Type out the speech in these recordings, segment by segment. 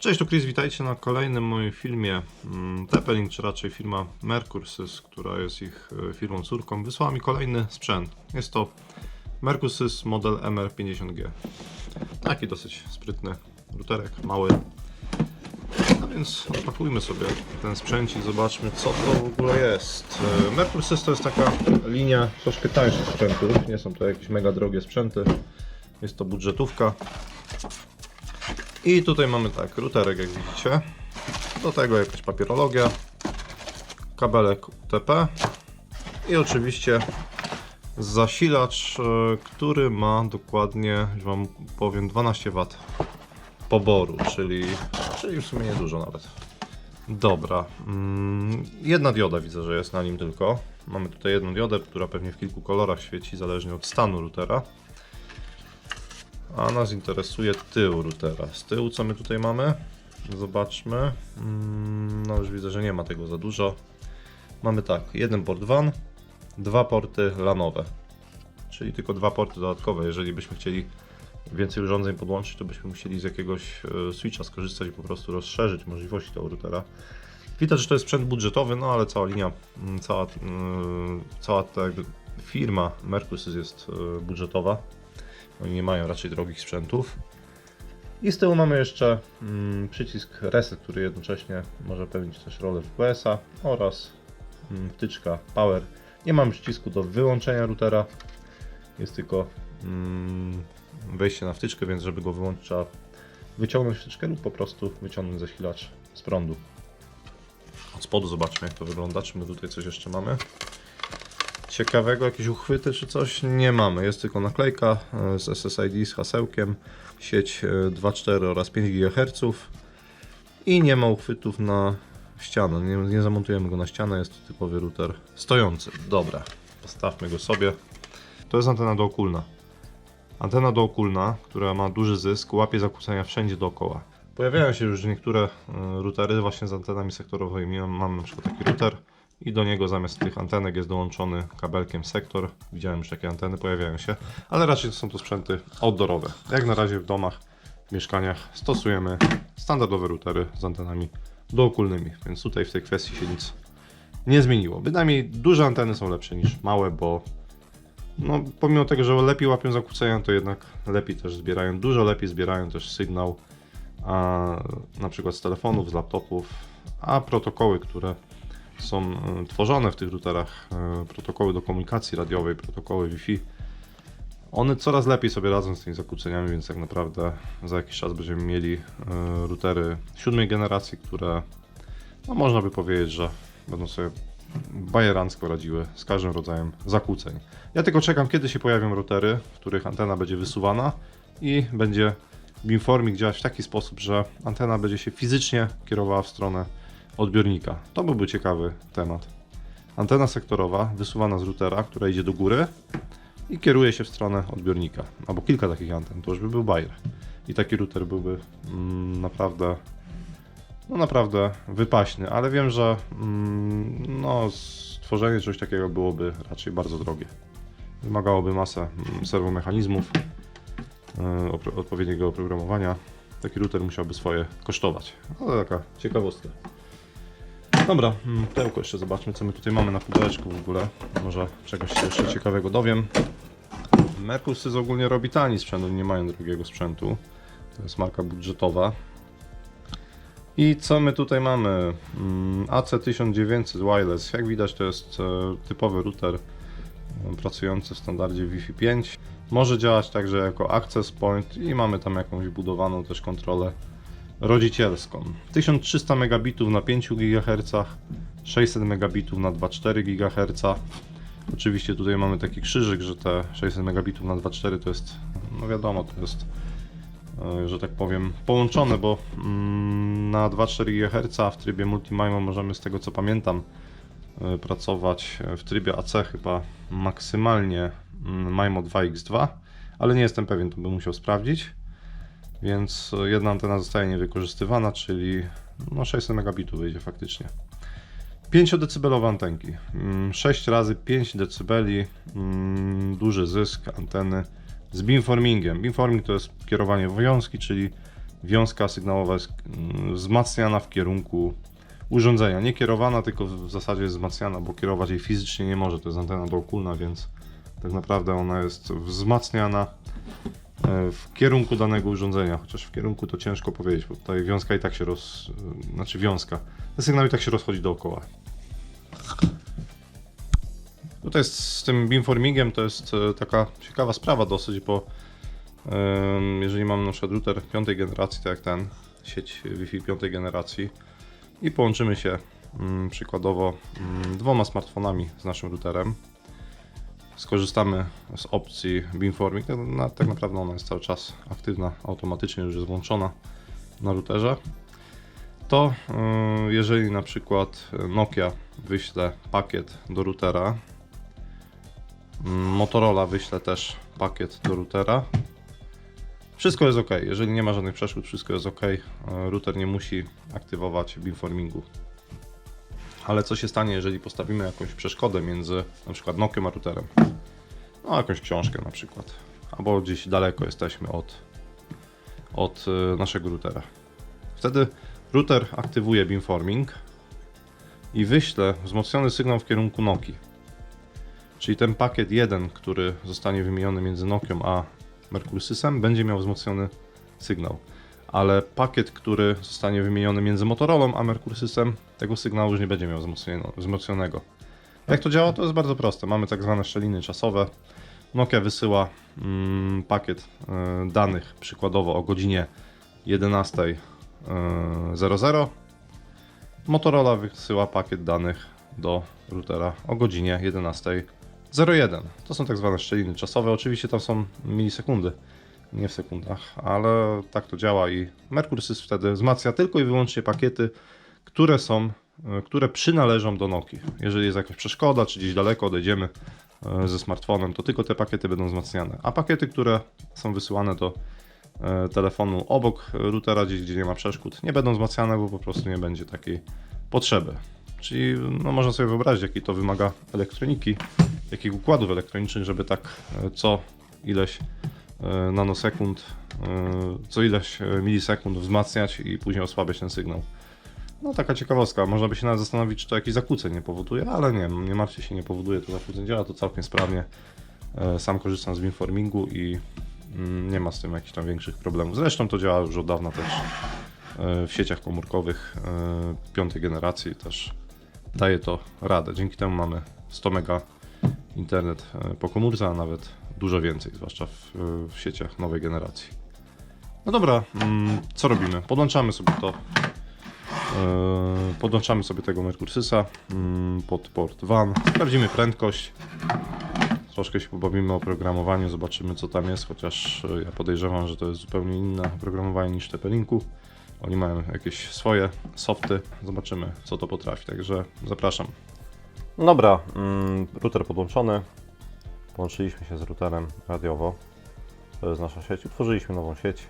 Cześć, tu Chris, witajcie na kolejnym moim filmie. Mm, Teppelink, czy raczej firma Mercursys, która jest ich e, firmą córką, wysłała mi kolejny sprzęt. Jest to Mercursys model MR50G. Taki dosyć sprytny routerek, mały. No więc odpakujmy sobie ten sprzęt i zobaczmy co to w ogóle jest. E, Mercursys to jest taka linia troszkę tańszych sprzętów, nie są to jakieś mega drogie sprzęty. Jest to budżetówka. I tutaj mamy tak, routerek jak widzicie. Do tego jakaś papierologia, kabelek UTP i oczywiście zasilacz, e, który ma dokładnie, już wam powiem, 12 W poboru, czyli, czyli w sumie niedużo nawet. Dobra, mm, jedna dioda widzę, że jest na nim tylko. Mamy tutaj jedną diodę, która pewnie w kilku kolorach świeci, zależnie od stanu routera. A nas interesuje tył routera. Z tyłu co my tutaj mamy? Zobaczmy. Mm, No już widzę, że nie ma tego za dużo. Mamy tak, jeden port WAN, dwa porty LANowe. Czyli tylko dwa porty dodatkowe. Jeżeli byśmy chcieli więcej urządzeń podłączyć, to byśmy musieli z jakiegoś e, switcha skorzystać i po prostu rozszerzyć możliwości tego routera. Widać, że to jest sprzęt budżetowy, no ale cała linia, mm, cała, mm, cała ta firma Mercusys jest e, budżetowa. Oni nie mają raczej drogich sprzętów. I z tyłu mamy jeszcze mm, przycisk reset, który jednocześnie może pełnić też rolę WPS-a oraz mm, wtyczka power. Nie mamy przycisku do wyłączenia routera. Jest tylko mm, wejście na wtyczkę, więc żeby go wyłączyć trzeba wyciągnąć wtyczkę lub po prostu wyciągnąć zasilacz z prądu. Od spodu zobaczmy jak to wygląda, czy my tutaj coś jeszcze mamy ciekawego, jakieś uchwyty czy coś nie mamy. Jest tylko naklejka e, z SSID z hasełkiem, sieć e, 2.4 oraz 5 GHz i nie ma uchwytów na ścianę. Nie, nie zamontujemy go na ścianę, jest to typowy router stojący. Dobra, postawmy go sobie. To jest antena dookulna. Antena dookulna, która ma duży zysk, łapie zakłócenia wszędzie dookoła. Pojawiają się już niektóre e, routery właśnie z antenami sektorowymi. Mam na przykład taki router i do niego zamiast tych antenek jest dołączony kabelkiem sektor. Widziałem już takie anteny pojawiają się, ale raczej są to sprzęty outdoorowe. Jak na razie w domach, w mieszkaniach stosujemy standardowe routery z antenami dookulnymi, więc tutaj w tej kwestii się nic nie zmieniło. Bynajmniej duże anteny są lepsze niż małe, bo no, pomimo tego, że lepiej łapią zakłócenia, to jednak lepiej też zbierają, dużo lepiej zbierają też sygnał, a, na przykład z telefonów, z laptopów, a protokoły, które są e, tworzone w tych routerach, e, protokoły do komunikacji radiowej, protokoły Wi-Fi, one coraz lepiej sobie radzą z tymi zakłóceniami, więc tak naprawdę za jakiś czas będziemy mieli e, routery siódmej generacji, które no można by powiedzieć, że będą sobie bajerancko radziły z każdym rodzajem zakłóceń. Ja tylko czekam, kiedy się pojawią routery, w których antena będzie wysuwana i będzie beamforming działać w taki sposób, że antena będzie się fizycznie kierowała w stronę odbiornika. To byłby ciekawy temat. Antena sektorowa wysuwana z routera, która idzie do góry i kieruje się w stronę odbiornika. Albo kilka takich anten, to już by był bajer. I taki router byłby mm, naprawdę no naprawdę wypaśny, ale wiem, że mm, no, stworzenie czegoś takiego byłoby raczej bardzo drogie. Wymagałoby masę mm, serwomechanizmów, yy, opro- odpowiedniego oprogramowania. Taki router musiałby swoje kosztować. Ale taka ciekawostka. Dobra, mm, pudełko jeszcze zobaczmy, co my tutaj mamy na pudełeczku w ogóle. Może czegoś się jeszcze ciekawego dowiem. Mercusys ogólnie robi tani sprzęt, oni nie mają drogiego sprzętu. To jest marka budżetowa. I co my tutaj mamy? Mm, AC1900 Wireless. Jak widać to jest e, typowy router e, pracujący w standardzie Wi-Fi 5. Może działać także jako access point i mamy tam jakąś budowaną też kontrolę rodzicielską. 1300 megabitów na 5 GHz, 600 megabitów na 2,4 GHz. Oczywiście tutaj mamy taki krzyżyk, że te 600 megabitów na 2,4 to jest, no wiadomo, to jest e, że tak powiem, połączone, bo mm, na 2,4 GHz w trybie Multimimo możemy, z tego co pamiętam, e, pracować w trybie AC chyba maksymalnie mm, MIMO 2X2, ale nie jestem pewien, to bym musiał sprawdzić. Więc e, jedna antena zostaje niewykorzystywana, czyli no 600 megabitów wyjdzie faktycznie. 5 decybelowe antenki. 6 razy 5 decybeli, mm, duży zysk anteny z beamformingiem. Beamforming to jest kierowanie wiązki, czyli wiązka sygnałowa jest mm, wzmacniana w kierunku urządzenia. Nie kierowana, tylko w zasadzie jest wzmacniana, bo kierować jej fizycznie nie może. To jest antena dookólna, więc tak naprawdę ona jest wzmacniana w kierunku danego urządzenia. Chociaż w kierunku to ciężko powiedzieć, bo tutaj wiązka i tak się roz... e, znaczy wiązka. Ten sygnał i tak się rozchodzi dookoła. Tutaj z, tym beamformingiem to jest e, taka ciekawa sprawa dosyć, bo jeżeli mam na przykład router piątej generacji, tak jak ten, sieć Wi-Fi piątej generacji i połączymy się mm, przykładowo mm, dwoma smartfonami z naszym routerem, skorzystamy z opcji beamforming, tak, tak naprawdę ona jest cały czas aktywna automatycznie, już jest włączona na routerze, to y, jeżeli na przykład Nokia wyśle pakiet do routera, mm, Motorola wyśle też pakiet do routera, wszystko jest ok. Jeżeli nie ma żadnych przeszkód, wszystko jest ok. Y, Router nie musi aktywować beamformingu. Ale co się stanie, jeżeli postawimy jakąś przeszkodę między na przykład Nokią a routerem? No, jakąś książkę na przykład. Albo gdzieś daleko jesteśmy od, od y, naszego routera. Wtedy router aktywuje beamforming i wyśle wzmocniony sygnał w kierunku Nokii. Czyli ten pakiet 1, który zostanie wymieniony między Nokią a Mercursysem, będzie miał wzmocniony sygnał. Ale pakiet, który zostanie wymieniony między Motorolą a Mercursysem, tego sygnału już nie będzie miał wzmocnionego. Jak to działa? To jest bardzo proste. Mamy tak zwane szczeliny czasowe. Nokia wysyła mm, pakiet y, danych przykładowo o godzinie 11.00. Motorola wysyła pakiet danych do routera o godzinie 11.01. To są tak zwane szczeliny czasowe. Oczywiście tam są milisekundy, nie w sekundach, ale tak to działa i Mercury Sys wtedy wzmacnia tylko i wyłącznie pakiety, które są, e, które przynależą do Nokii. Jeżeli jest jakaś przeszkoda, czy gdzieś daleko odejdziemy e, ze smartfonem, to tylko te pakiety będą wzmacniane. A pakiety, które są wysyłane do e, telefonu obok routera, gdzieś gdzie nie ma przeszkód, nie będą wzmacniane, bo po prostu nie będzie takiej potrzeby. Czyli no, można sobie wyobrazić, jaki to wymaga elektroniki, jakich układów elektronicznych, żeby tak e, co ileś e, nanosekund, e, co ileś e, milisekund wzmacniać i później osłabiać ten sygnał. No taka ciekawostka, można by się nawet zastanowić, czy to jakieś zakłóceń nie powoduje, ale nie, nie martwcie się, nie powoduje to zakłóceń, działa to całkiem sprawnie. E, Sam korzystam z beamformingu i mm, nie ma z tym jakichś tam większych problemów. Zresztą to działa już od dawna też e, w sieciach komórkowych e, piątej generacji też daje to radę. Dzięki temu mamy 100 mega internet po komórce, a nawet dużo więcej, zwłaszcza w, w sieciach nowej generacji. No dobra, mm, co robimy? Podłączamy sobie to Podłączamy sobie tego Mercursysa mm, pod port WAN, sprawdzimy prędkość, troszkę się pobawimy o oprogramowaniu, zobaczymy co tam jest, chociaż e, ja podejrzewam, że to jest zupełnie inne oprogramowanie niż TP-Linku. Oni mają jakieś swoje softy, zobaczymy co to potrafi, także zapraszam. Dobra, mm, router podłączony. Połączyliśmy się z routerem radiowo. To jest nasza sieć. Utworzyliśmy nową sieć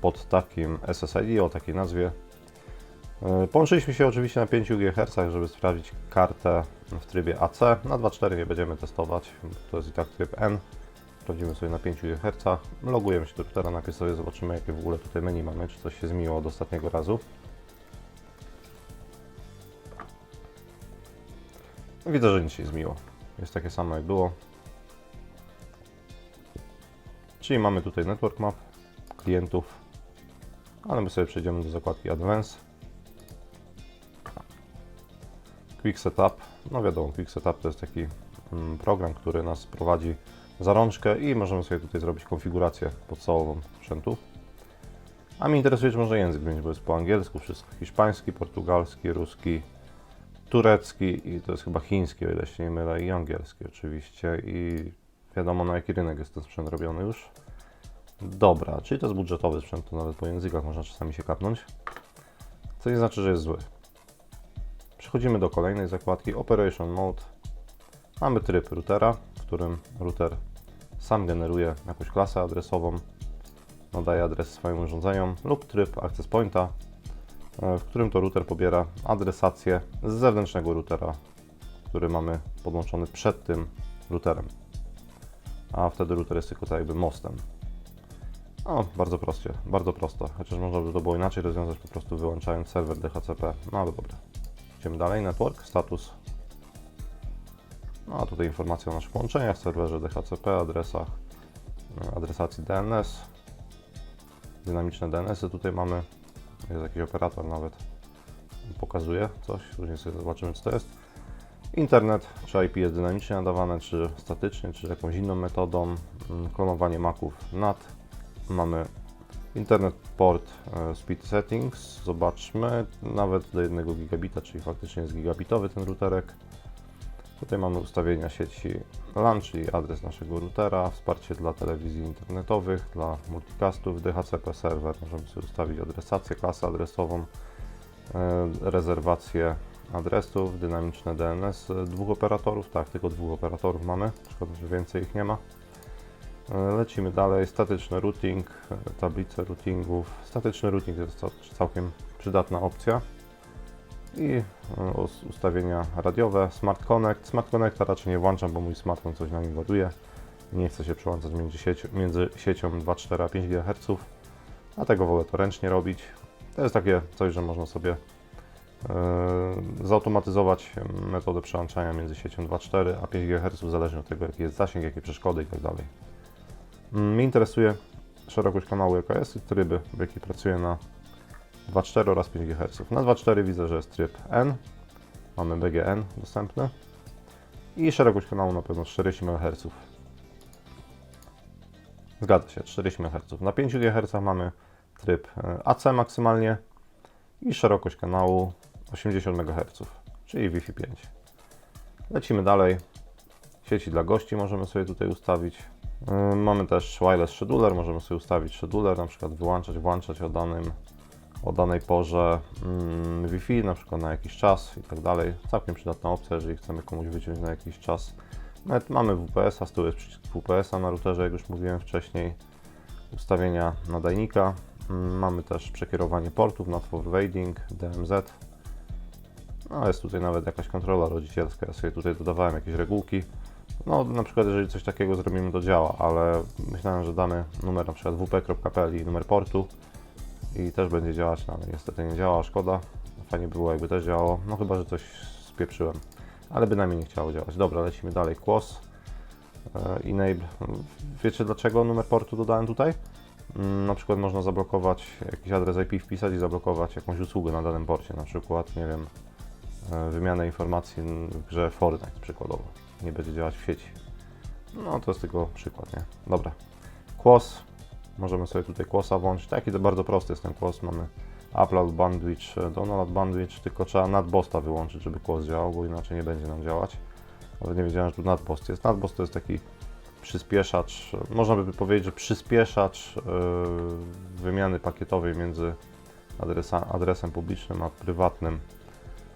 pod takim SSID o takiej nazwie. Yy, Połączyliśmy się oczywiście na 5 GHz, żeby sprawdzić kartę w trybie AC. Na 2.4 nie będziemy testować, to jest i tak tryb N. Sprawdzimy sobie na 5 GHz. Logujemy się do routera, najpierw sobie zobaczymy jakie w ogóle tutaj menu mamy, czy coś się zmieniło od ostatniego razu. Widzę, że nic się zmieniło. Jest takie samo jak było. Czyli mamy tutaj Network Map klientów, ale my sobie przejdziemy do zakładki Advanced. Quick Setup. No wiadomo, Quick Setup to jest taki mm, program, który nas prowadzi za rączkę i możemy sobie tutaj zrobić konfigurację podstawową sprzętu. A mnie interesuje, czy może język będzie, bo jest po angielsku wszystko. Hiszpański, portugalski, ruski, turecki i to jest chyba chiński, o ile się nie mylę, i angielski oczywiście. I wiadomo na jaki rynek jest ten sprzęt robiony już. Dobra, czyli to jest budżetowy sprzęt, to nawet po językach można czasami się kapnąć. Co nie znaczy, że jest zły. Przechodzimy do kolejnej zakładki Operation Mode. Mamy tryb routera, w którym router sam generuje jakąś klasę adresową, nadaje adres swoim urządzeniom lub tryb Access Pointa, e, w którym to router pobiera adresację z zewnętrznego routera, który mamy podłączony przed tym routerem. A wtedy router jest tylko tak jakby mostem. O, bardzo proście, bardzo prosto. Chociaż można by to było inaczej rozwiązać, po prostu wyłączając serwer DHCP. No ale dobra. Dalej. Network, status. No a tutaj informacja o naszych połączeniach, serwerze DHCP, adresach, e, adresacji DNS. Dynamiczne DNS-y tutaj mamy. Jest jakiś operator nawet. Pokazuje coś, później sobie zobaczymy co to jest. Internet, czy IP jest dynamicznie nadawane, czy statycznie, czy jakąś inną metodą. Mm, Klonowanie maków NAT. Mamy Internet Port e, Speed Settings. Zobaczmy, nawet do 1 gigabita, czyli faktycznie jest gigabitowy ten routerek. Tutaj mamy ustawienia sieci LAN, czyli adres naszego routera, wsparcie dla telewizji internetowych, dla multicastów, DHCP serwer. Możemy sobie ustawić adresację, klasę adresową, e, rezerwację adresów, dynamiczne DNS dwóch operatorów, tak, tylko dwóch operatorów mamy, szkoda, że więcej ich nie ma. E, Lecimy dalej, statyczny routing, e, tablice routingów. Statyczny routing to jest cał- całkiem przydatna opcja. I e, us- ustawienia radiowe, Smart Connect. Smart Connecta raczej nie włączam, bo mój smartfon coś na nim ładuje. Nie chcę się przełączać między siecią, między siecią 2,4 a 5 GHz. Dlatego wolę to ręcznie robić. To jest takie coś, że można sobie zautomatyzować metodę przełączania między siecią 2,4 a 5 GHz, zależnie od tego, jaki jest zasięg, jakie przeszkody i tak Mnie interesuje szerokość kanału, jaka jest i tryby, w jakich pracuję na 2.4 oraz 5 GHz. Na 2.4 widzę, że jest tryb N, mamy BGN dostępny i szerokość kanału na pewno 40 MHz. Zgadza się, 40 MHz. Na 5 GHz mamy tryb e, AC maksymalnie i szerokość kanału 80 MHz, czyli Wi-Fi 5. Lecimy dalej. Sieci dla gości możemy sobie tutaj ustawić. Yy, Mamy też wireless scheduler, możemy sobie ustawić scheduler, na przykład wyłączać, włączać o, danym, o danej porze mm, Wi-Fi, na przykład na jakiś czas i tak dalej. Całkiem przydatna opcja, jeżeli chcemy komuś wyciąć na jakiś czas. Nawet mamy WPS-a, z tyłu jest przycisk WPS-a na routerze, jak już mówiłem wcześniej. Ustawienia nadajnika. Mm, Mamy też przekierowanie portów, not forwarding, DMZ. No, jest tutaj nawet jakaś kontrola rodzicielska. Ja sobie tutaj dodawałem jakieś regułki. No, na przykład, jeżeli coś takiego zrobimy, to działa, ale myślałem, że damy numer na przykład wp.pl i numer portu i też będzie działać, no ale niestety nie działa, szkoda. Fajnie by było, jakby też działało, no chyba, że coś spieprzyłem, ale bynajmniej nie chciało działać. Dobra, lecimy dalej. Kłos, e, enable. Wiecie dlaczego numer portu dodałem tutaj? Mm, Na przykład można zablokować jakiś adres IP wpisać i zablokować jakąś usługę na danym porcie, na przykład, nie wiem, e, wymianę informacji w grze Fortnite przykładowo. Nie będzie działać w sieci. No to jest tylko przykład, nie? Dobra. Kłos. Możemy sobie tutaj kłosa włączyć. Taki to bardzo prosty jest ten kłos. Mamy upload bandwidth, e, download bandwidth, tylko trzeba nadbosta wyłączyć, żeby kłos działał, bo inaczej nie będzie nam działać. Nawet nie wiedziałem, że tu nadbost jest. Nadbost to jest taki przyspieszacz, e, można by powiedzieć, że przyspieszacz yy, wymiany pakietowej między adresa, adresem publicznym a prywatnym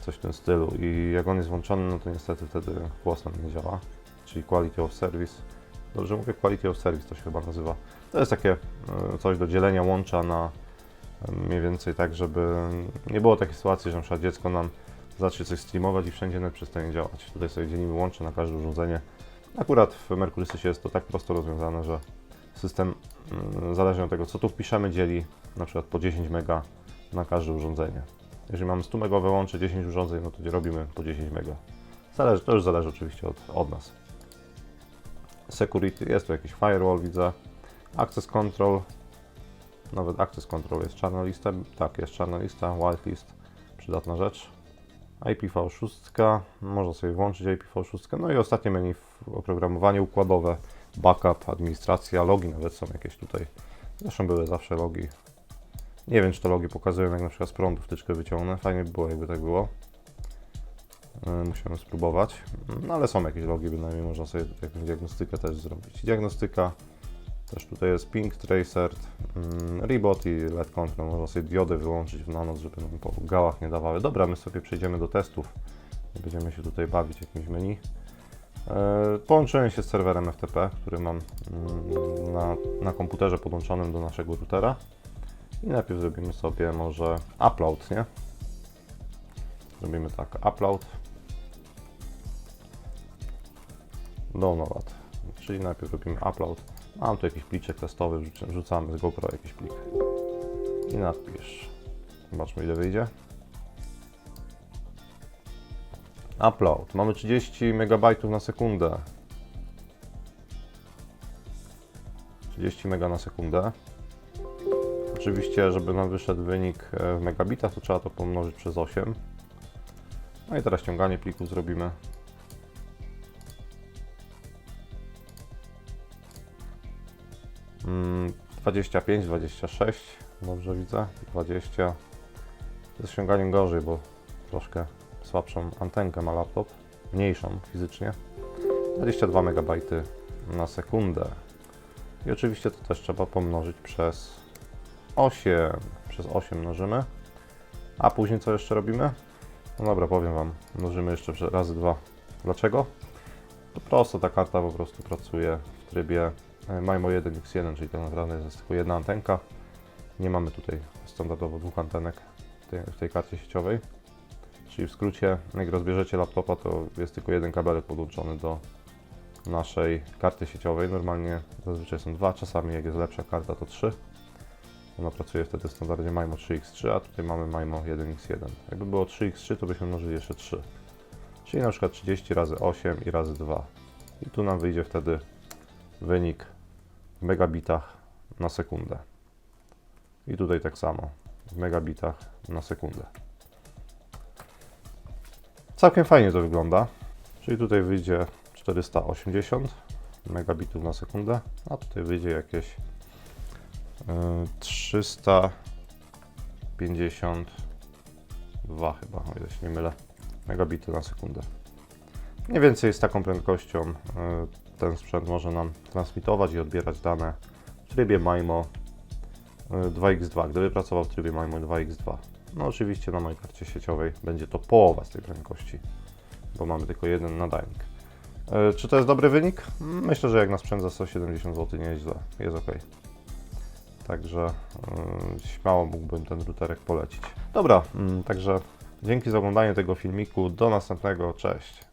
coś w tym stylu i jak on jest włączony, no to niestety wtedy głos nam nie działa, czyli Quality of Service. Dobrze mówię, Quality of Service to się chyba nazywa. To jest takie e, coś do dzielenia łącza na e, mniej więcej tak, żeby nie było takiej sytuacji, że na przykład dziecko nam zacznie coś streamować i wszędzie net przestanie działać. Tutaj sobie dzielimy łącze na każde urządzenie. Akurat w Mercurysysie jest to tak prosto rozwiązane, że system mm, zależnie od tego, co tu wpiszemy, dzieli na przykład po 10 mega na każde urządzenie. Jeżeli mamy 100 megowe łącze, 10 urządzeń, no to robimy po 10 mega. Zależy, to już zależy oczywiście od, od nas. Security, jest tu jakiś firewall, widzę. Access control, nawet access control jest czarna lista, tak, jest czarna lista, whitelist, przydatna rzecz. IPv6, można sobie włączyć IPv6, no i ostatnie menu oprogramowanie układowe, backup, administracja, logi nawet są jakieś tutaj. Zresztą były zawsze logi, nie wiem, czy te logi pokazują, jak na przykład z prądu wtyczkę wyciągnę. Fajnie by było, jakby tak było. Yy, Musimy spróbować. No ale są jakieś logi, bynajmniej można sobie jakąś diagnostykę też zrobić. Diagnostyka. Też tutaj jest ping tracer, mm, rebot i LED control. Można sobie diody wyłączyć na noc, żeby nam po gałach nie dawały. Dobra, my sobie przejdziemy do testów. Będziemy się tutaj bawić jakimś menu. Yy, Połączyłem się z serwerem FTP, który mam mm, na, na komputerze podłączonym do naszego routera. I najpierw zrobimy sobie może upload, nie? Zrobimy tak, upload. Download. Czyli najpierw robimy upload. Mam tu jakiś pliczek testowy, wrzucamy z GoPro jakiś plik. I napisz. Zobaczmy ile wyjdzie. Upload. Mamy 30 MB na sekundę. 30 MB na sekundę. Oczywiście, żeby nam wyszedł wynik e, w megabitach, to trzeba to pomnożyć przez 8. No i teraz ściąganie plików zrobimy. Mm, 25, 26, dobrze widzę, 20. Ze ściąganiem gorzej, bo troszkę słabszą antenkę ma laptop, mniejszą fizycznie. 22 MB na sekundę. I oczywiście to też trzeba pomnożyć przez 8. Przez 8 mnożymy. A później co jeszcze robimy? No dobra, powiem Wam. Mnożymy jeszcze razy 2. Dlaczego? To prosto, ta karta po prostu pracuje w trybie e, MIMO 1x1, czyli tak naprawdę jest tylko jedna antenka. Nie mamy tutaj standardowo dwóch antenek w tej, w tej karcie sieciowej. Czyli w skrócie, jak rozbierzecie laptopa, to jest tylko jeden kabelek podłączony do naszej karty sieciowej. Normalnie zazwyczaj są dwa, czasami jak jest lepsza karta, to trzy. Ona pracuje wtedy w standardzie MIMO 3x3, a tutaj mamy MIMO 1x1. Jakby było 3x3, to byśmy mnożyli jeszcze 3. Czyli na przykład 30 razy 8 i razy 2. I tu nam wyjdzie wtedy wynik w megabitach na sekundę. I tutaj tak samo, w megabitach na sekundę. Całkiem fajnie to wygląda. Czyli tutaj wyjdzie 480 megabitów na sekundę, a tutaj wyjdzie jakieś 352 chyba, o ile się nie mylę, megabity na sekundę. Mniej więcej z taką prędkością yy, ten sprzęt może nam transmitować i odbierać dane w trybie MIMO yy, 2x2, gdyby pracował w trybie MIMO 2x2. No oczywiście na mojej karcie sieciowej będzie to połowa z tej prędkości, bo mamy tylko jeden nadajnik. Yy, Czy to jest dobry wynik? Myślę, że jak na sprzęt za 170 zł nieźle, jest ok. Także yy, śmiało mógłbym ten routerek polecić. Dobra, mm, także dzięki za oglądanie tego filmiku. Do następnego, cześć.